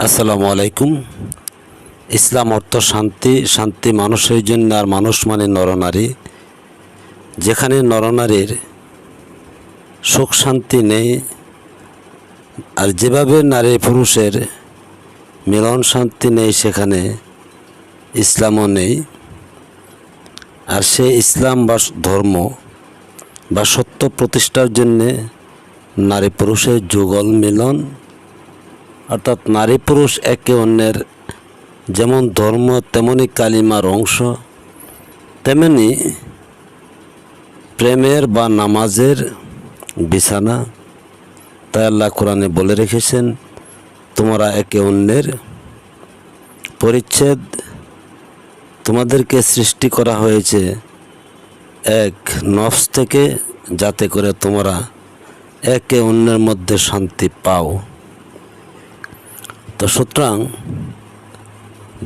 আসসালামু আলাইকুম। ইসলাম অর্থ শান্তি শান্তি মানুষের জন্য আর মানুষ মানে নরনারী। যেখানে নরনারীর সুখ শান্তি নেই, আর যেভাবে নারী পুরুষের মিলন শান্তি নেই, সেখানে ইসলামও নেই। আর সে ইসলাম বা ধর্ম বা সত্য প্রতিষ্ঠার জন্যে নারী পুরুষের যুগল মিলন অর্থাৎ নারী পুরুষ একে অন্যের যেমন ধর্ম, তেমনি কালিমার অংশ, তেমনি প্রেমের বা নামাজের বিছানা। তাই আল্লাহ কোরআনে বলে রেখেছেন, তোমরা একে অন্যের পরিচ্ছেদ তোমাদেরকে সৃষ্টি করা হয়েছে এক নফস থেকে, যাতে করে তোমরা একে অন্যের মধ্যে শান্তি পাও। তো সুতরাং,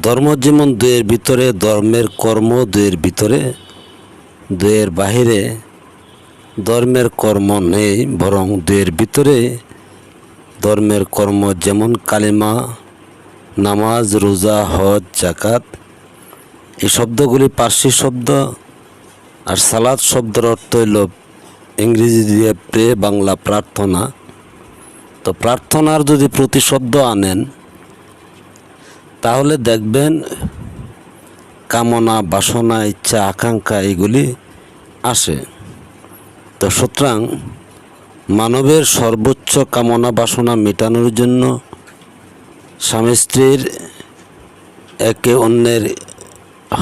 ধর্ম যেমন দুয়ের ভিতরে, ধর্মের কর্ম দুয়ের ভিতরে দুয়ের বাহিরে ধর্মের কর্ম নেই, বরং দুয়ের ভিতরে ধর্মের কর্ম যেমন কালিমা, নামাজ, রোজা, হজ জাকাত এই শব্দগুলি পার্সি শব্দ আর সালাদ শব্দের অর্থ হইল ইংরেজি দিয়ে প্রে বাংলা প্রার্থনা। তো প্রার্থনার যদি প্রতিশব্দ আনেন তাহলে দেখবেন কামনা, বাসনা, ইচ্ছা, আকাঙ্ক্ষা এগুলি আসে। তো সুতরাং মানবের সর্বোচ্চ কামনা, বাসনা মেটানোর জন্য স্বামী স্ত্রীর একে অন্যের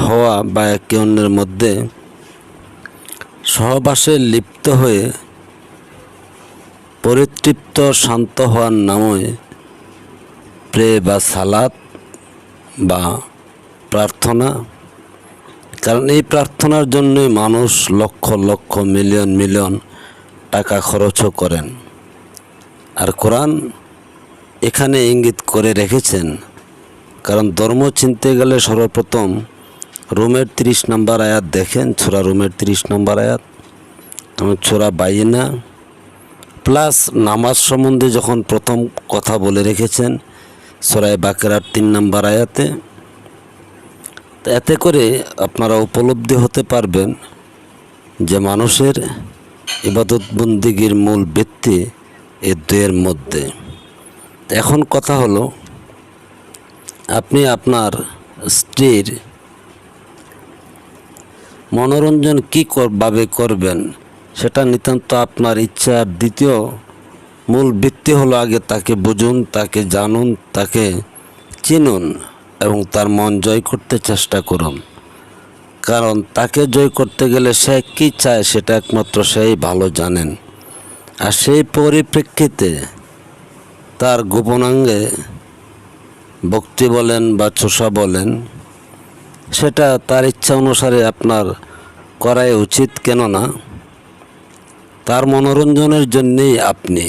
হওয়া বা একে অন্যের মধ্যে সহবাসে লিপ্ত হয়ে পরিতৃপ্ত, শান্ত হওয়ার নামে প্রে বা সালাত বা প্রার্থনা। কারণ এই প্রার্থনার জন্যই মানুষ লক্ষ লক্ষ, মিলিয়ন মিলিয়ন টাকা খরচও করেন। আর কোরআন এখানে ইঙ্গিত করে রেখেছেন, কারণ ধর্ম চিনতে গেলে সর্বপ্রথম রোমের তিরিশ নম্বর আয়াত দেখেন ছোড়া রোমের তিরিশ নম্বর আয়াত। ছোড়া বাইনা। প্লাস নামাজ সম্বন্ধে যখন প্রথম কথা বলে রেখেছেন সরাই বাকেরার তিন নম্বর আয়াতে, তো এতে করে আপনারা উপলব্ধি হতে পারবেন যে মানুষের ইবাদত বন্দিগির মূল ভিত্তি এ দুয়ের মধ্যে। এখন কথা হলো, আপনি আপনার স্ত্রীর মনোরঞ্জন কী ভাবে করবেন সেটা নিতান্ত আপনার ইচ্ছার দ্বিতীয় মূল ভিত্তি হলো আগে তাকে বুঝুন, তাকে জানুন, তাকে চিনুন এবং তার মন জয় করতে চেষ্টা করুন। কারণ তাকে জয় করতে গেলে সে কী চায় সেটা একমাত্র সেই ভালো জানেন। আর সেই পরিপ্রেক্ষিতে তার গোপনাঙ্গে ভক্তি বলেন বা চোষা বলেন, সেটা তার ইচ্ছা অনুসারে আপনার করাই উচিত। কেননা তার মনোরঞ্জনের জন্যেই আপনি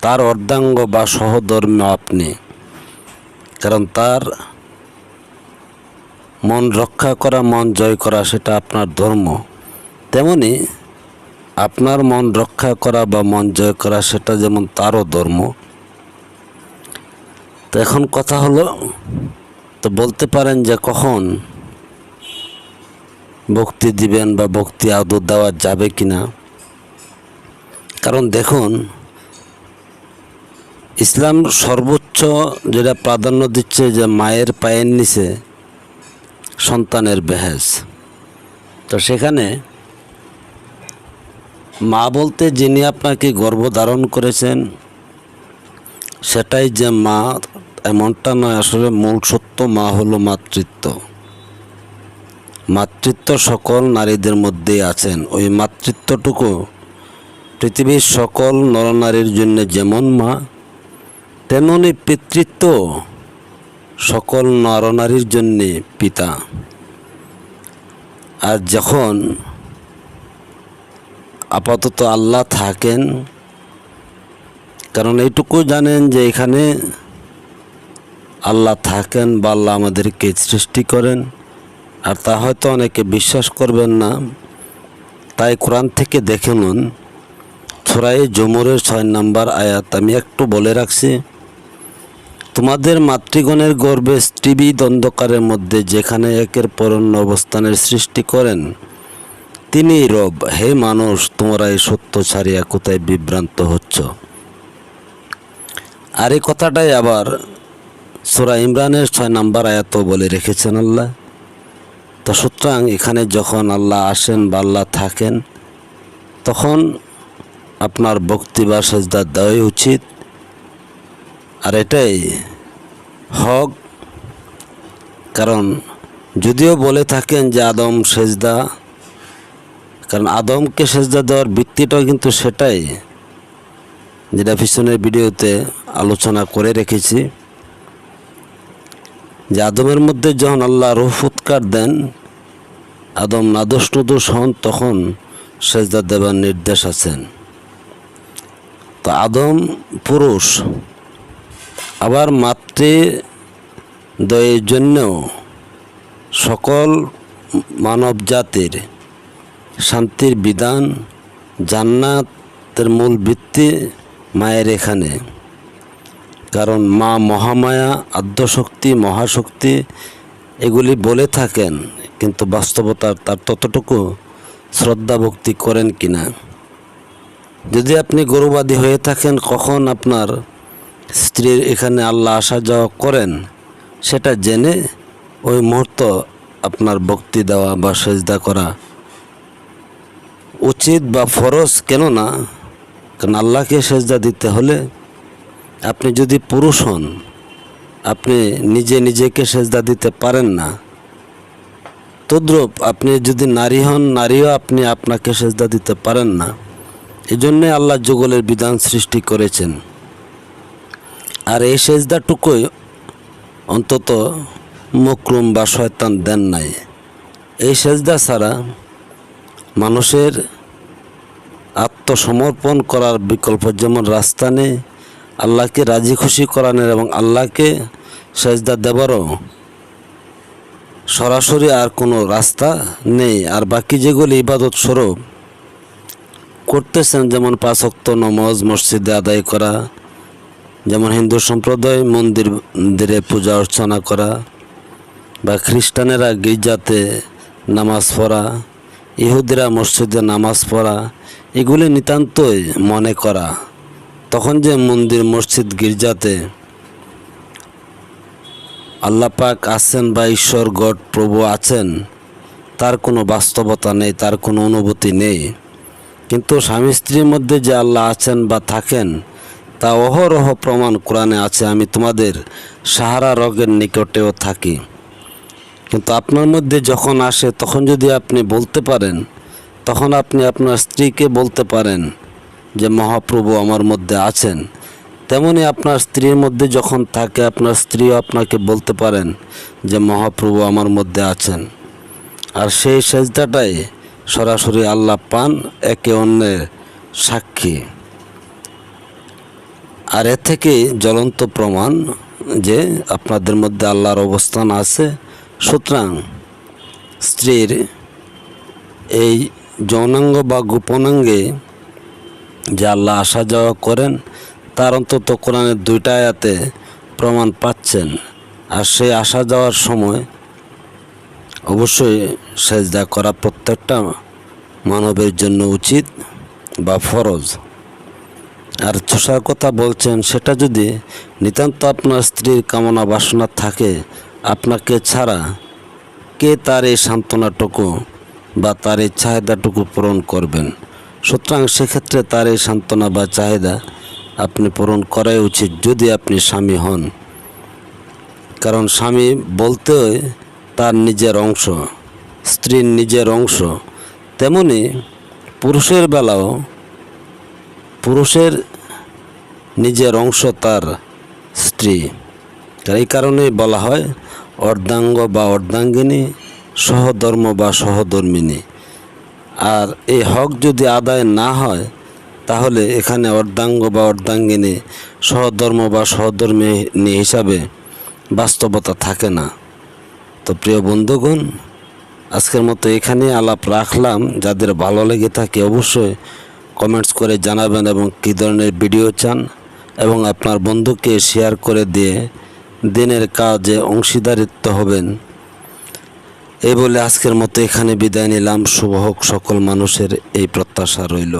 তার অর্ধাঙ্গ বা সহধর্ম আপনি। কারণ তার মন রক্ষা করা, মন জয় করা সেটা আপনার ধর্ম। তেমনি আপনার মন রক্ষা করা বা মন জয় করা সেটা যেমন তারও ধর্ম। তো এখন কথা হলো, তো বলতে পারেন যে কখন ভক্তি দিবেন বা ভক্তি আদর দেওয়া যাবে কিনা। কারণ দেখুন ইসলাম সর্বোচ্চ যেটা প্রাধান্য দিচ্ছে যে মায়ের পায়ের নিচে সন্তানের বেহেজ তো সেখানে মা বলতে যিনি আপনাকে গর্ভধারণ করেছেন, সেটাই যে মা এমনটা নয়, আসলে মূল সত্য মা হলো মাতৃত্ব। মাতৃত্ব সকল নারীদের মধ্যেই আছেন। ওই মাতৃত্বটুকু পৃথিবীর সকল নরনারীর জন্য যেমন মা তেমনি পিতৃত্ব সকল নরনারীর জন্যে পিতা। আর যখন আপাতত আল্লাহ থাকেন, কারণ এইটুকু জানেন যে এখানে আল্লাহ থাকেন বা আল্লাহ আমাদেরকে সৃষ্টি করেন, আর তা হয়তো অনেকে বিশ্বাস করবেন না। তাই কোরআন থেকে দেখে নিন। ছড়াই জমুরের ছয় নাম্বার আয়াত আমি একটু বলে রাখছি। তোমাদের মাতৃগণের গর্বে স্ত্রীবি দ্বন্দ্বকারের মধ্যে যেখানে একের পর অন্য অবস্থানের সৃষ্টি করেন তিনি রব। হে মানুষ, তোমরা এই সত্য ছাড়িয়া কোথায় বিভ্রান্ত হচ্ছ? আর এই কথাটাই আবার সোরা ইমরানের ছয় নাম্বার আয়াত বলে রেখেছেন আল্লাহ। তো সুতরাং এখানে যখন আল্লাহ আসেন বা আল্লাহ থাকেন, তখন আপনার বক্তি বা সেজদা দেওয়াই উচিত। আর এটাই হক। কারণ যদিও বলে থাকেন যে আদম সেজদা, কারণ আদমকে সেজদা দেওয়ার ভিত্তিটাও কিন্তু সেটাই, যেটা পিছনের ভিডিওতে আলোচনা করে রেখেছি। যে আদমের মধ্যে যখন আল্লাহ রুহ দেন, আদম নাদোষ নুদোষ হন, তখন সেজদা দেবার নির্দেশ আছেন। তো আদম পুরুষ আবার মাতৃ দয়ের জন্যও সকল মানব জাতির শান্তির বিধান জান্নাতের মূল ভিত্তি মায়ের এখানে। কারণ মা মহামায়া, আদ্যশক্তি, মহাশক্তি এগুলি বলে থাকেন, কিন্তু বাস্তবতার তার ততটুকু শ্রদ্ধা ভক্তি করেন কিনা। যদি আপনি গরুবাদী হয়ে থাকেন, কখন আপনার স্ত্রীর এখানে আল্লাহ আসা যাওয়া করেন, সেটা জেনে ওই মুহূর্ত আপনার ভক্তি দেওয়া বা সেজদা করা উচিত বা ফরজ কেন না কারণ আল্লাহকে সেজদা দিতে হলে আপনি যদি পুরুষ হন, আপনি নিজে নিজেকে সেজদা দিতে পারেন না। তদ্রূপ আপনি যদি নারী হন, নারীও আপনি আপনাকে সেজদা দিতে পারেন না। এই জন্যে আল্লাহ যুগলের বিধান সৃষ্টি করেছেন। আর এই সেজদাটুকুই অন্তত মকরুম বা শয়তান দেন নাই। এই সেজদা ছাড়া মানুষের আত্মসমর্পণ করার বিকল্প যেমন রাস্তা নেই, আল্লাহকে রাজি খুশি করানোর এবং আল্লাহকে সেজদা দেবারও সরাসরি আর কোনো রাস্তা নেই। আর বাকি যেগুলি ইবাদত স্বরূপ করতেছেন, যেমন পাঁচক্ত নমাজ, মসজিদে আদায় করা যেমন হিন্দু সম্প্রদায় মন্দির পূজা অর্চনা করা বা খ্রিস্টানেরা গির্জাতে নামাজ পড়া, ইহুদিরা মসজিদে নামাজ পড়া, এগুলি নিতান্তই মনে করা। তখন যে মন্দির, মসজিদ, গির্জাতে আল্লাহ পাক আছেন বা ঈশ্বর, গড, প্রভু আছেন, তার কোনো বাস্তবতা নেই, তার কোনো অনুভূতি নেই। কিন্তু স্বামী স্ত্রীর মধ্যে যে আল্লাহ আছেন বা থাকেন তা অহরহ প্রমাণ কোরআনে আছে, আমি তোমাদের সাহারা রগের নিকটেও থাকি। কিন্তু আপনার মধ্যে যখন আসে, তখন যদি আপনি বলতে পারেন, তখন আপনি আপনার স্ত্রীকে বলতে পারেন যে, মহাপ্রভু আমার মধ্যে আছেন। তেমনি আপনার স্ত্রীর মধ্যে যখন থাকে, আপনার স্ত্রীও আপনাকে বলতে পারেন যে, মহাপ্রভু আমার মধ্যে আছেন। আর সেই সেজদাটাই সরাসরি আল্লাহ পান একে অন্যের সাক্ষী। আর এর থেকে জ্বলন্ত প্রমাণ যে আপনাদের মধ্যে আল্লাহর অবস্থান আছে। সুতরাং স্ত্রীর এই যৌনাঙ্গ বা গোপনাঙ্গে যে আল্লাহ আসা যাওয়া করেন, তার অন্তত কোরআনের দুইটা আয়াতে প্রমাণ পাচ্ছেন। আর সেই আসা যাওয়ার সময় অবশ্যই সেজদা করা প্রত্যেকটা মানবের জন্য উচিত বা ফরজ। আর চষার কথা বলছেন, সেটা যদি নিতান্ত আপনার স্ত্রীর কামনা বাসনা থাকে আপনাকে ছাড়া, কে তার এই সান্ত্বনাটুকু বা তার এই চাহিদাটুকু পূরণ করবেন? সুতরাং সেক্ষেত্রে তার এই সান্ত্বনা বা চাহিদা আপনি পূরণ করাই উচিত যদি আপনি স্বামী হন। কারণ স্বামী বলতে তার নিজের অংশ, স্ত্রীর নিজের অংশ। তেমনি পুরুষের বেলাও পুরুষের নিজের অংশ তার স্ত্রী। এই কারণেই বলা হয় অর্ধাঙ্গ বা অর্ধাঙ্গিনী, সহধর্ম বা সহধর্মিনী। আর এই হক যদি আদায় না হয়, তাহলে এখানে অর্ধাঙ্গ বা অর্ধাঙ্গিনী, সহধর্ম বা সহধর্মিনী হিসাবে বাস্তবতা থাকে না। তো প্রিয় বন্ধুগণ, আজকের মতো এখানে আলাপ রাখলাম। যাদের ভালো লেগে থাকে অবশ্যই কমেন্টস করে জানাবেন এবং কী ধরনের ভিডিও চান এবং আপনার বন্ধুকে শেয়ার করে দিয়ে দিনের কাজে অংশীদারিত্ব হবেন। এই বলে আজকের মতো এখানে বিদায় নিলাম। শুভ হোক সকল মানুষের এই প্রত্যাশা রইল।